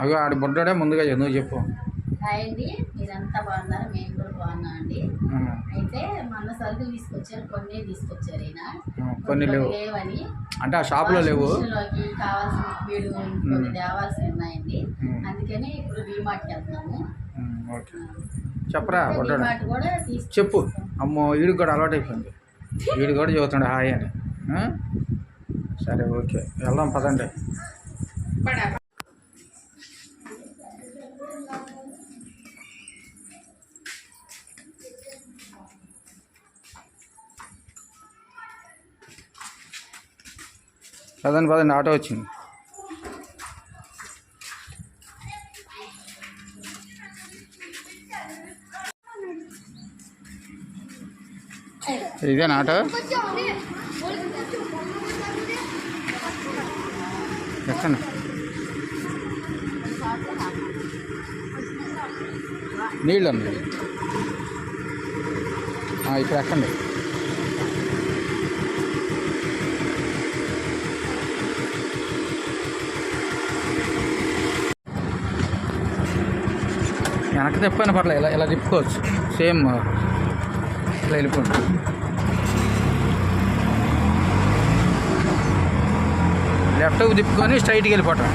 అగో ఆడి బుడ్డోడే ముందుగా చెప్పు, నువ్వు చెప్పు. హాయ్ అండి మీరంతా బాగున్నారు? మేము కూడా బాగున్నాం అండి. అయితే మొన్న సరుకులు తీసుకొచ్చారు కొన్ని తీసుకొచ్చారు ఈయన. కొన్ని లేవు. లేవని. అంటే ఆ షాపులో లేవు. కావాల్సిన లిక్విడ్ కొన్ని తేవాల్సి ఉన్నాయండి. అందుకని ఇప్పుడు డిమార్ట్కి వెళ్తున్నాము. చెప్పరా కూడా చెప్పు. అమ్మో వీడికి కూడా అలవాటు అయిపోయింది వీడు కూడా చదువుతుండే హాయ్ అని? సరే ఓకే. వెళ్దాం పదండి. పదండి పదండి ఆటో వచ్చింది. ఇదేనా ఆటో? ఎక్కండి నీళ్ళు అండి ఇప్పుడు ఇక్కడ ఎక్కండి. వెనక తిప్పని పర్లేదు. ఇలా ఇలా తిప్పుకోవచ్చు. సేమ్ ఇలా వెళ్ళిపోండి. లెఫ్ట్కి తిప్పుకొని స్ట్రైట్కి వెళ్ళిపోవటం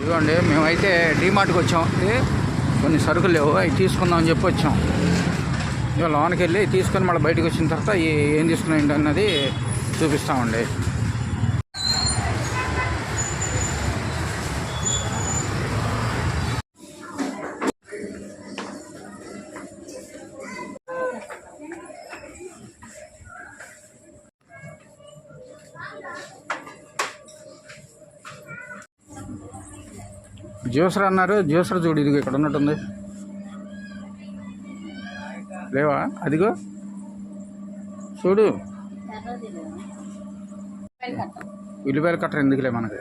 ఇదిగోండి మేమైతే డీమార్ట్కి వచ్చాం. కొన్ని సరుకులు లేవు అవి తీసుకుందామని చెప్పి వచ్చాం. ఇక లోనికి వెళ్ళి తీసుకొని మళ్ళీ బయటకు వచ్చిన తర్వాత ఏం తీసుకున్నాం అన్నది చూపిస్తామండి జ్యూసర్ అన్నారు. జ్యూసర్ చూడు ఇదిగో ఇక్కడ ఉన్నట్టుంది. లేవా? అదిగో. చూడు. ఉల్లిపాయలు కట్టరు ఎందుకులే మనకి?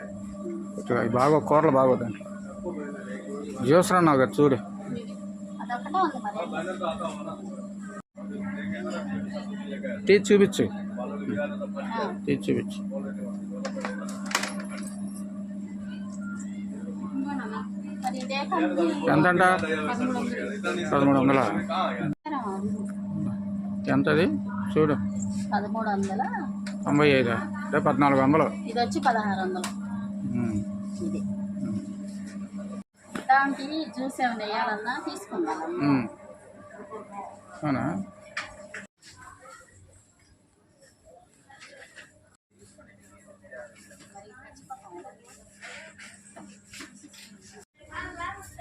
బాగా కూరలు బాగోదు దాంట్లో. జ్యూసర్ అన్నావు కదా చూడు. తీసి చూపించు. తీసి చూపించు. ఎంతంట? పదమూడు వందల? ఎంత అది చూడు. పదమూడు వందల? తొంభై ఐదు అంటే పద్నాలుగు వందలు. ఇది వచ్చి పదహారు వందలు. ఇది. దానికి జ్యూస్ ఏమైనా వేయాలన్నా తీసుకుందాం. అవునా?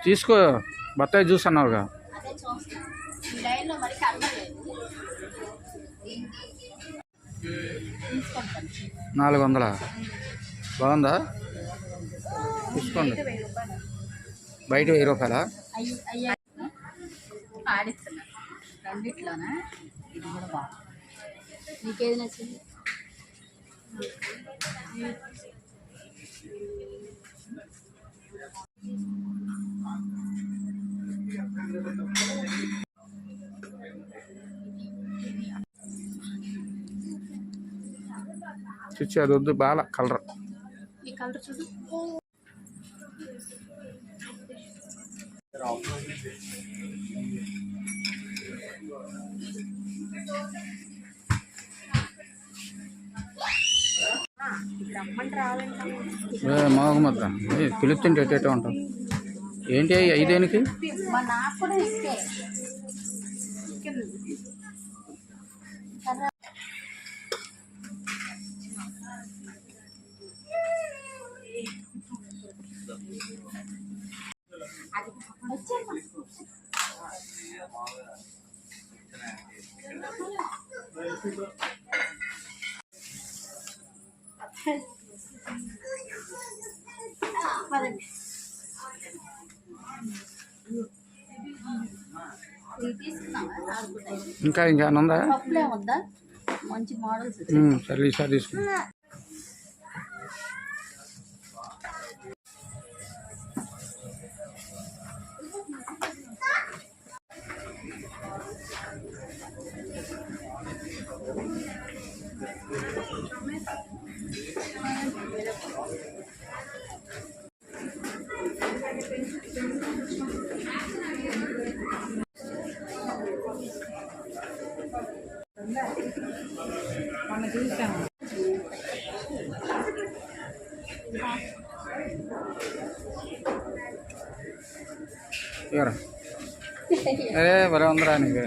తీసుకో బత్తాయి జ్యూస్ అన్నారుగా నాలుగు వందల బాగుందా? తీసుకోండి. బయట వెయ్యి రూపాయలా? చూచి అది వద్దు బాల కలర్. మాకు మాత్రం. పిలుస్తుంటే ఎట్టేటో ఉంటాం ఏంటి ఐదేనికి మా నాకు ఇంకా ఇంకేమైనా ఉందా? మంచి మోడల్స్ సరే ఈసారి భలే ఉందిరా నీకు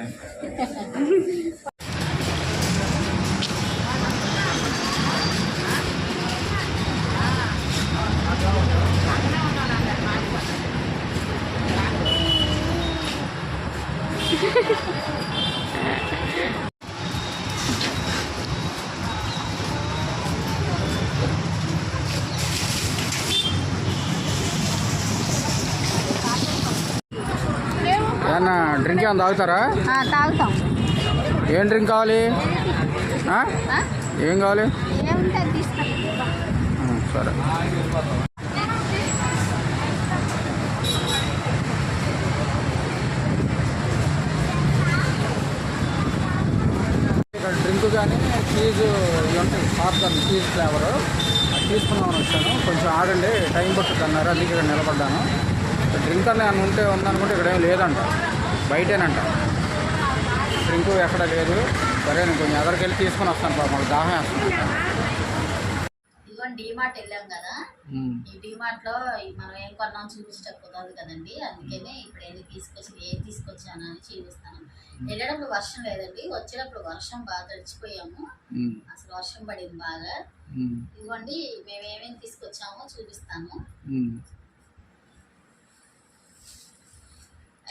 డ్రింక్ ఏమైనా తాగుతారా? తాగుతాం. ఏం డ్రింక్ కావాలి? ఏం కావాలి? సరే. ఇక్కడ డ్రింక్ కానీ చీజ్ ఉంటాయి. Popcorn cheese flavour. అది తీసుకుందామని వచ్చాను. కొంచెం ఆగండి టైం పట్టుద్ది అన్నారు? అందుకే ఇక్కడ నిలబడ్డాను. డ్రింక్ అన్న ఏమైనా ఉంటే ఉందనుకుంటే ఇక్కడ ఏం లేదంట. బయటేనంట. డ్రింక్ ఎక్కడ లేదు. సరే నేను కొంచెం ఎదరికి వెళ్ళి తీసుకొని వస్తాను పాప మాకు దాహం ఇదిగోండి డిమార్ట్ వెళ్ళాం కదా. ఈ డిమార్ట్లో మనం ఏం కొన్నాం చూపించడం కుదరదు కదండి. అందుకనే ఇప్పుడు వెళ్ళి తీసుకొచ్చి ఏం తీసుకొచ్చాను అని చూపిస్తాను. వెళ్ళేటప్పుడు వర్షం లేదండి. వచ్చేటప్పుడు వర్షం బాగా తడిచిపోయాము. అసలు వర్షం పడింది బాగా. ఇదిగోండి మేము ఏమేమి తీసుకొచ్చామో చూపిస్తాను.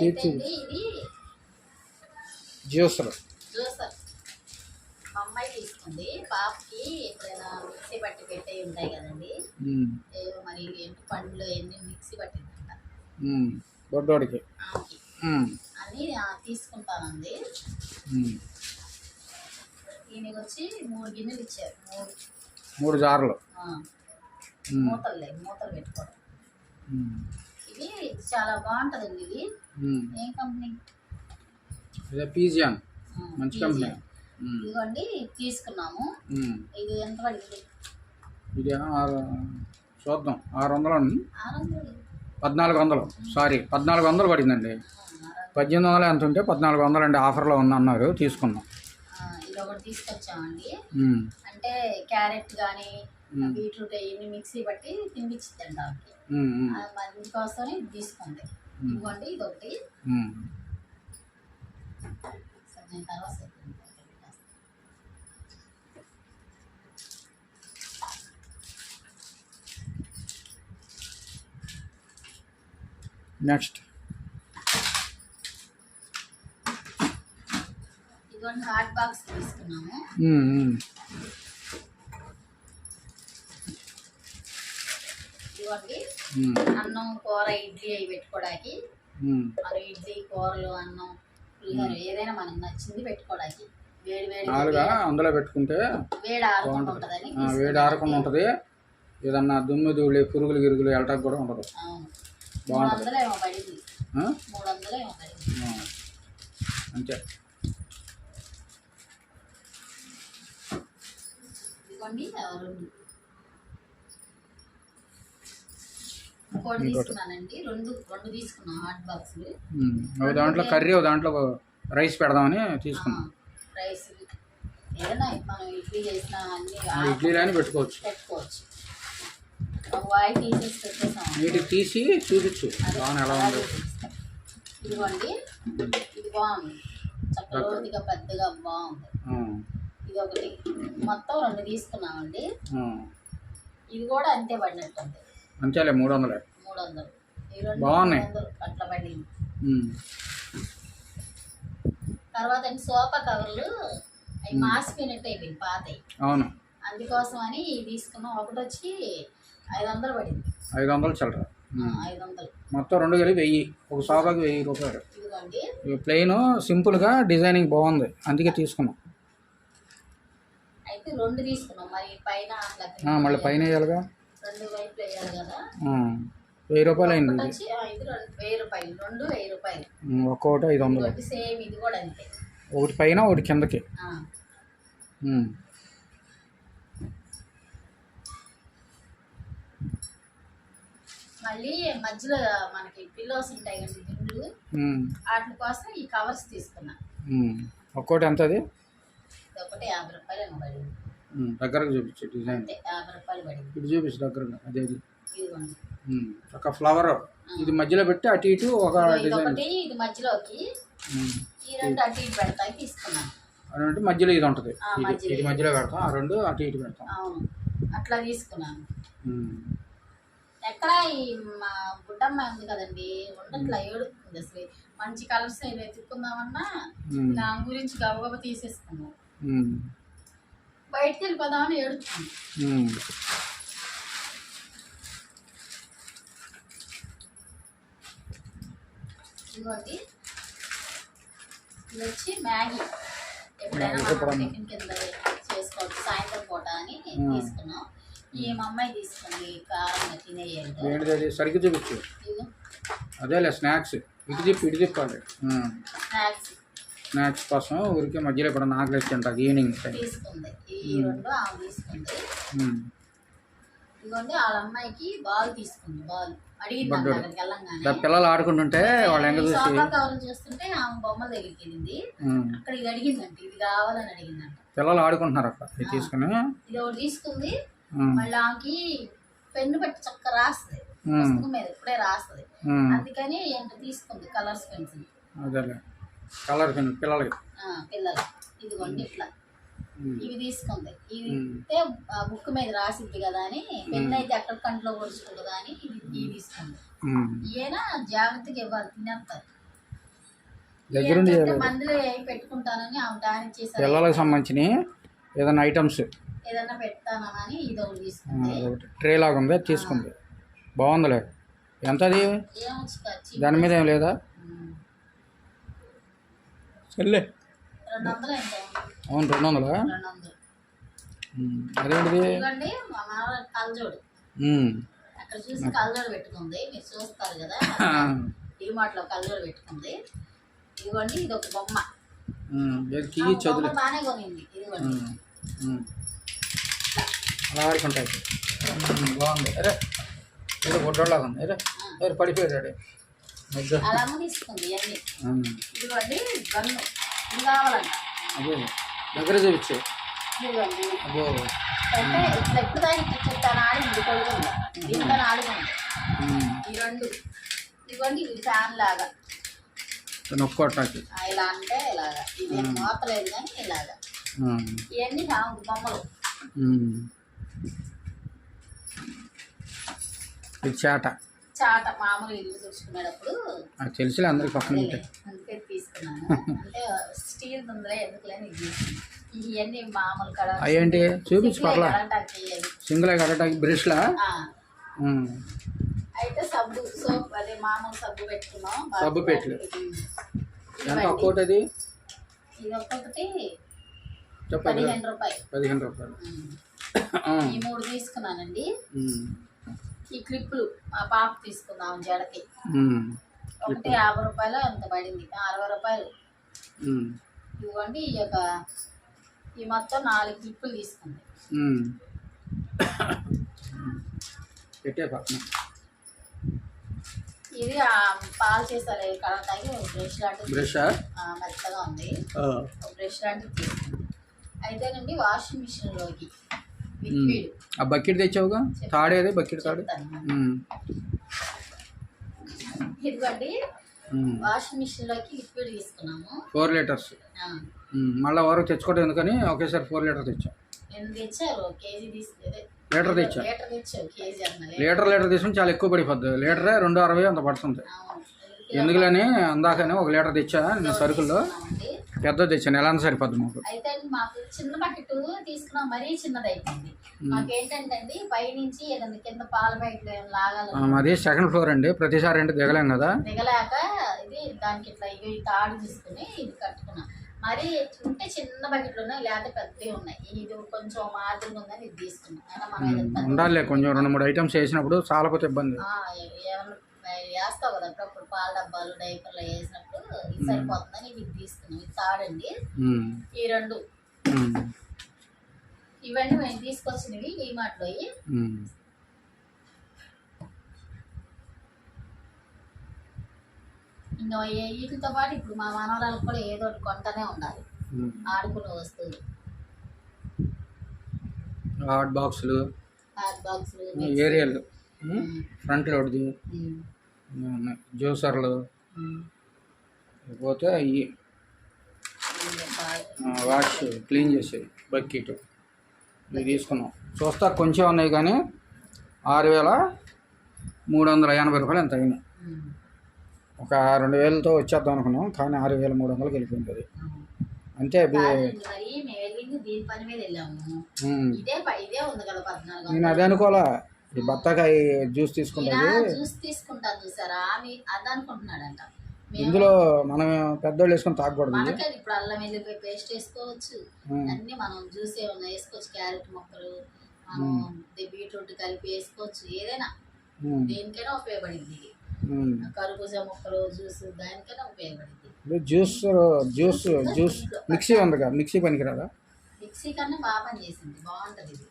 ఇది జ్యూసులు జ్యూసర్ మా అమ్మాయి తీసుకుంది. పాపకి ఎప్పుడైనా మిక్సీ పట్టి పెట్టే ఉంటాయి కదండి. ఉమ్. ఏవో మరి ఏంటి పండ్లు ఎన్ని మిక్సీ పట్టిందంట. ఉమ్. అని తీసుకుంటానండి. ఈయనకి వచ్చి మూడు గిన్నెలు ఇచ్చారు. మూడు. మూడు జార్లు. మూతలు మూతలు పెట్టుకోవడం. ఇది చాలా బాగుంటుందండి ఇది. ఏం కంపెనీ? ఇదే పీజియాన్ మంచి. కంపెనీ. ఇదిగోండి తీసుకున్నాము. ఇది ఎంత పడింది? ఇది చూద్దాం. ఆరు వందలు పద్నాలుగు వందలు. సారీ పద్నాలుగు వందలు పడిందండి. పద్దెనిమిది వందలు ఎంత ఉంటే పద్నాలుగు వందలు అండి ఆఫర్లో ఉంది అన్నారు. తీసుకున్నాం. ఒకటి తీసుకొచ్చామండి. అంటే క్యారెట్ కానీ. బీట్రూట్ ఇవన్నీ మిక్సీ పట్టి తినిపించిందండి ఆవిడకి. ఉమ్. ఉమ్. ఆ, మరి ఇందుకోసమని ఇది తీసుకోండి ఇదిగోండి ఇది ఒకటి ఉమ్. సరే నేను తర్వాత చెప్తాను. నెక్స్ట్ ఇదిగోండి హాట్ బాక్స్ తీసుకున్నాము ఉమ్. ఉమ్. ఇదిగోండి ఉమ్. అన్నం కూర ఇడ్లీ అవి పెట్టుకోవడానికి. మరి ఇడ్లీ కూరలు అన్నం పులిహోర ఏదైనా మనకు నచ్చింది పెట్టుకోవడానికి వేడి వేడి నాలుగా అందులో పెట్టుకుంటే వేడి ఆరకుండా ఉంటుందని ఆ, వేడి ఆరకుండా ఉంటుంది. ఏదన్నా దుమ్ము ధూళి పురుగులు గిరుగులు వెళ్ళటానికి కూడా ఉండదు. బాగుంటుంది. అంతే. ఇదిగోండి ఆ రెండు ఇంకోటి. తీసుకున్నానండి. రెండు రెండు తీసుకున్నాం హాట్ బాక్సులు. ఉమ్. ఒక దాంట్లో కర్రీ ఒక దాంట్లో రైస్ పెడదామని తీసుకున్నాం. రైస్ ఏదైనా మనం ఇడ్లీ చేసిన అన్ని ఇడ్లీలని పెట్టుకోవచ్చు. పెట్టుకోవచ్చు. ఒక వాయి తీసేసి పెట్టేసాం. నీటికి తీసి చూపించు. బాగా ఎలా ఉందో. ఇదిగోండి. ఇది బాగుంది. చక్కగా పెద్దగా బాగుంది. ఇది ఒకటి. మొత్తం రెండు తీసుకున్నామండి. ఇది కూడా అంతే పడినట్టుంది. అంతేలే మూడు వందలే. మూడు వందలు ఈ రెండు బాగున్నాయి. మూడు వందలు అట్లా పడింది. ఉమ్. తర్వాత సోఫా కవర్లు అవి మాసిపోయినట్టు అయిపోయింది పాతవి అవును. అందుకోసం అని ఇవి తీసుకున్నాం. ఒకటి వచ్చి ఐదు వందలు పడింది. ఐదు వందలు చిల్లర ఆ, ఉమ్. ఐదు వందలు మొత్తం రెండు కలిపి వెయ్యి. ఒక సోఫాకి వెయ్యి రూపాయలు. ఇదిగోండి. ప్లెయిన్ సింపుల్గా డిజైనింగ్ బాగుంది. అందుకే తీసుకున్నాం. అయితే రెండు తీసుకున్నాం. మరి పైన అట్లా ఆ, మళ్ళీ పైన వేయాలిగా. రెండు వైపులు వేయాలి కదా. వెయ్యి రూపాయలు అయింది ఒకటి ఇది వచ్చి ఆ, ఇది రెండు వెయ్యి రూపాయలు రెండు వెయ్యి రూపాయలు. ఉమ్, ఒక్కొక్కటి ఐదు వందలు. ఇంకోటి సేమ్ ఇది కూడా అంతే. ఒకటి పైన ఒకటి కిందకి. మళ్ళీ మధ్యలో మనకి పిల్లోస్ ఉంటాయి కదా దిండ్లు. ఉమ్. వాటి కోసం ఈ కవర్స్ తీసుకున్నా. ఒక్కోటి ఎంత అది? ఒకటి యాభై రూపాయలు పడింది. దగ్గరకు చూపించు డిజైన్. యాభై రూపాయలు పడింది. ఇటు చూపించు దగ్గరగా అదే ఇది. ఒక ఫ్లవర్ ఇది మధ్యలో పెట్టి అటు ఇటు ఒక ఇది డిజైన్ ఇది మధ్యలోకి. ఉమ్. ఈ రెండు అటు ఇటు పెడతాయి తీసుకున్నాను అంటే మధ్యలో ఇది ఉంటుంది. ఇది మధ్యలో ఇది మధ్యలో పెడతాం ఆ రెండు అటు ఇటు పెడతాం. అవును. అట్లా తీసుకున్నాను. ఎక్కడ ఈ మా బుడ్డమ్మ ఉంది కదండి ఉండట్లా ఏడుతుంది అసలు. మంచి కలర్స్ ఏవి వెతుక్కుందామన్నా. దాని గురించి గబగబ తీసేసుకున్నాం. బయటికి వెళ్ళిపోదామని ఏడుతుంది ఇదిగోండి. ఇది వచ్చి మ్యాగీ. ఎప్పుడైనా మనం. టిఫిన్ కింద చేసుకోవచ్చు. సాయంత్రం పూట అని. తీసుకున్నాం. ఈ మా అమ్మాయి తీసుకుంది కారం అది సరిగ్గా చూపించు. అదేలే స్నాక్స్. ఇటు తిప్పి ఇటు తిప్పాలి ఉమ్. స్నాక్స్. స్నాక్స్ కోసం ఊరికే మధ్యలో ఇప్పుడు నాకు తింటుంది ఈవినింగ్ తీసుకుంది. ఇదిగోండి వాళ్ళ అమ్మాయికి బాల్ తీసుకుంది బాల్. పిల్లలు ఆడుకుంటుంటే వాళ్ళు ఎంగ చూసి చూస్తుంటే ఆమె బొమ్మ దగ్గరికి వెళ్ళింది. అక్కడ ఇది అడిగిందంట ఇది కావాలని అడిగిందంట. పిల్లలు ఆడుకుంటున్నారు అక్కడ ఇది తీసుకుని. ఇది ఒకటి తీసుకుంది. మళ్ళీ ఆమెకి పెన్ను పెట్టి చక్క రాస్తుంది. పుస్తకం మీద ఇప్పుడే రాస్తుంది. అందుకని ఎంత తీసుకుంది కలర్స్ పెన్సిల్. అదేలే. కలర్ పెన్ పిల్లలకి. పిల్లలు ఇదిగోండి ఇట్లా. ఇవి తీసుకుంది. ఇవి బుక్ మీద రాసిద్ది కదా అని పెన్ అయితే ఎక్కడ కంట్లో పొడుచుకుంటుందా అని ఇది ఇవి తీసుకుంది. ఈయన జాగ్రత్తగా ఇవ్వాలి తినేస్తారు. మందులో పెట్టుకుంటానని ఆమె డాన్స్ చేశారు. పిల్లలకు సంబంధించిన ఏదైనా ఐటమ్స్ పెడతానని ఇది ఒకటి తీసుకుంది. ట్రే లాగా ఉంది తీసుకుంది. బాగుందిలే. ఎంత అది దాని మీద ఏం లేదా. సర్లే. రెండు వందలు అవును రెండు వందలా. అదేంటిది కలజోడు. అక్కడ చూసి కలజోడు పెట్టుకుంది. మీరు చూస్తారు కదా. డిమార్ట్లో కలజోడు పెట్టుకుంది. ఇదిగోండి ఇది ఒక బొమ్మ బాగానే కొనింది. ఇదిగోండి. అలా ఆడుకుంటాయి. బాగుంది. అరే ఏదో గుడ్డలాగా ఉంది. అరే పడిపోయాడు అలా తీసుకుంది ఇవన్నీ. ఇదిగోండి గన్ను. ఇది అదే. దగ్గర చూపించు. అబ్బో. అంటే ఇట్లా ఎప్పుడు కొడుకుంది. ఈ రెండు. ఇదిగోండి ఇది ఫ్యాన్ లాగా. ఇలా అంటే ఇలాగా. ఇది మోతలేదు కానీ ఇలాగా. ఇవన్నీ బొమ్మలు. ఇది చేట. చాట మామూలు ఇల్లు తుడుచుకునేటప్పుడు అది తెలిసిలే అందరికి పక్కన ఉంటాయి అందుకే తీసుకున్నాను అంటే స్టీల్ ఉందిలే ఎందుకులే నీకు తీసుకున్నాను. ఇవన్నీ మామూలు కడ అవేంటి చూపించు పర్లా. సింగిల్ కడటానికి బ్రష్లా. అయితే సబ్బు సోప్ అదే మామూలు సబ్బు పెట్టుకున్నాం సబ్బు. ఉమ్. ఎంత. ఒక్కోటి అది ఇది ఒక్కొక్కటి పదిహేను రూపాయలు పదిహేను రూపాయలు. ఈ మూడు తీసుకున్నానండి. ఈ క్లిప్పులు మా పాప తీసుకున్నాం జడకి. ఒకటి యాభై రూపాయలు అంత పడింది. అరవై రూపాయలు. ఇదిగోండి ఈ యొక్క ఈ మొత్తం నాలుగు క్లిప్పులు తీసుకుంది. ఇది పాలు చేస్తారు కడతాకి బ్రష్ లాంటిది బ్రష్? మెత్తగా ఉంది. బ్రష్ లాంటిది తీసుకుంది అయితేనండి వాషింగ్ మిషన్లోకి. లిక్విడ్ ఆ బకెట్ తెచ్చావుగా? తాడేది బకెట్ తాడు. ఇదిగోండి. వాషింగ్ లిక్విడ్ తీసుకున్నాము. Four litres. మళ్ళీ వరకు తెచ్చుకోవడం ఎందుకని? ఒకేసారి ఫోర్ లీటర్ తెచ్చాం? లీటర్ తెచ్చా? Litre litre. తీసుకుని చాలా ఎక్కువ పడిపోద్ది. లీటరే రెండు అరవై అంత పడుతుంది. ఎందుకులని అందాకనే ఒక లీటర్ తెచ్చా? నేను సరుకుల్లో. తీసుకున్నామండి. పెద్ద తెచ్చాను. ఎలా సరిపోద్ది మాకు. అయితే మాకు చిన్న బకెట్ తీసుకున్నాం. మరీ చిన్నది అయిపోయింది మాకేంటంటే అండి పైనుంచి ఏదైనా కింద పాల బయటలో లాగాలి మాది సెకండ్ ఫ్లోర్ అండి. ప్రతిసారి అంటే దిగలేం కదా. దిగలేక ఇది దానికి ఇట్లా ఇవి తాడు తీసుకుని ఇది కట్టుకున్నా. మరి ఉంటే చిన్న బకెట్లు ఉన్నాయి లేకపోతే పెద్దవి ఉన్నాయి. ఇది కొంచెం మాదిరిగా ఉందని ఇది తీసుకున్నా. ఉండాలి కొంచెం రెండు మూడు ఐటమ్స్ వేసినప్పుడు చాలా పోతే ఇబ్బంది ఏమన్నా వేస్తావు కదా అప్పుడప్పుడు పాల డబ్బాలు డైపర్లు వేసినప్పుడు ఇది సరిపోతుందని ఇది తీసుకున్నాం ఇది తాడండి. ఈ రెండు. ఇవన్నీ మేము తీసుకొచ్చినవి ఈ మాటలో. ఇంకా వీటితో పాటు ఇప్పుడు మా మనవరాలకు కూడా ఏదో ఒకటి కొంటనే ఉండాలి. ఆడుకునే వస్తువులు. హాట్ బాక్సులు. హాట్ బాక్సులు ఏరియల్. ఫ్రంట్ లోడ్ది. జ్యూసర్లు పోతే అవి వాష్ క్లీన్ చేసేది బకెట్. ఇవి తీసుకున్నాం. చూస్తా కొంచెం ఉన్నాయి కానీ ఆరు వేల మూడు వందల ఎనభై రూపాయలు ఎంత అయినాయి. ఒక రెండు వేలతో వచ్చేద్దాం అనుకున్నాం కానీ ఆరు వేల మూడు వందలకి వెళ్ళిపోయింది అంతే అది నేను అదే అనుకోవాలా? ఈ బత్తాకాయ జ్యూస్ తీసుకుంటుంది. జ్యూస్ తీసుకుంటాను చూసారా? ఆమె అది అనుకుంటున్నాడంట. ఇందులో మనం పెద్దోళ్ళు వేసుకొని తాగకూడదు ఇది. మనకే ఇప్పుడు అల్లం వెల్లిపాయ పేస్ట్ వేసుకోవచ్చు. అన్ని మనం జ్యూస్ ఏమన్నా వేసుకోవచ్చు. క్యారెట్ ముక్కలు మనం బీట్రూట్ కలిపి వేసుకోవచ్చు. ఏదైనా. దేనికైనా ఉపయోగపడింది. కర్బూజా ముక్కలు జ్యూస్ దానికైనా ఉపయోగపడింది. జ్యూస్ జ్యూస్ జ్యూస్ మిక్సీ ఉందిగా మిక్సీ పనికిరాదా? మిక్సీ కన్నా బాగా పని చేసింది బాగుంటుంది ఇది.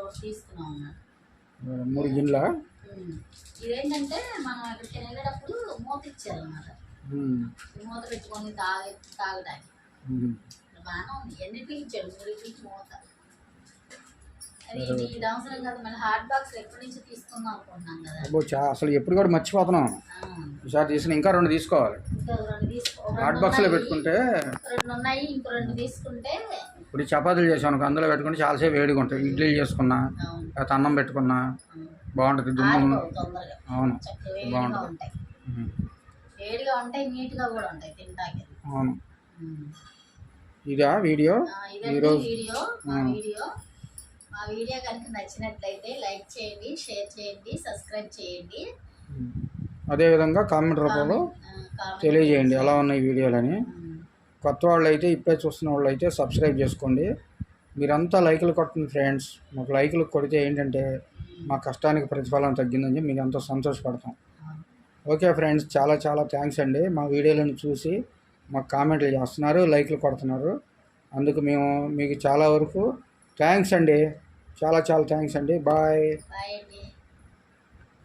ఒకటి తీసుకున్నాం మూడు గిన్నెల. ఇదేంటంటే మనం ఎక్కడికి వెళ్ళేటప్పుడు మూత. ఈ మూత పెట్టుకొని తాగే తాగడానికి. బాగానే ఉంది ఎన్నిటికి ఇచ్చాడు మూడింటికి మూత అసలు ఎప్పుడు కూడా మర్చిపోతున్నాం. ఈసారి తీసిన ఇంకా రెండు తీసుకోవాలి. హాట్ బాక్స్లో. పెట్టుకుంటే ఇప్పుడు చపాతీలు చేసాను అందులో పెట్టుకుంటే చాలాసేపు వేడిగా ఉంటాయి ఇడ్లీలు చేసుకున్నా లేకపోతే అన్నం పెట్టుకున్నా. బాగుంటుంది. దుమ్ము అవును. బాగుంటుంది. ఉంటాయి. ఉమ్. వేడిగా ఉంటాయి నీట్గా కూడా ఉంటాయి తింటాకి అవును. ఇదా వీడియో? ఈరోజు వీడియో. మా వీడియో కనుక నచ్చినట్లయితే లైక్ చేయండి షేర్ చేయండి సబ్స్క్రైబ్ చేయండి. అదేవిధంగా కామెంట్ రూపంలో తెలియజేయండి ఎలా ఉన్నాయి వీడియోలని. కొత్త వాళ్ళు అయితే ఇప్పుడే చూస్తున్న వాళ్ళు అయితే సబ్స్క్రైబ్ చేసుకోండి. మీరంతా లైకులు కొట్టండి ఫ్రెండ్స్. మాకు లైకులు కొడితే ఏంటంటే మా కష్టానికి ప్రతిఫలం తగ్గిందని చెప్పి మీకు ఎంతో సంతోషపడతాం. ఓకే ఫ్రెండ్స్ చాలా చాలా థ్యాంక్స్ అండి. మా వీడియోలను చూసి మాకు కామెంట్లు చేస్తున్నారు లైక్లు కొడుతున్నారు. అందుకు మేము మీకు చాలా వరకు థ్యాంక్స్ అండి. చాలా చాలా థ్యాంక్స్ అండి. బాయ్. బాయ్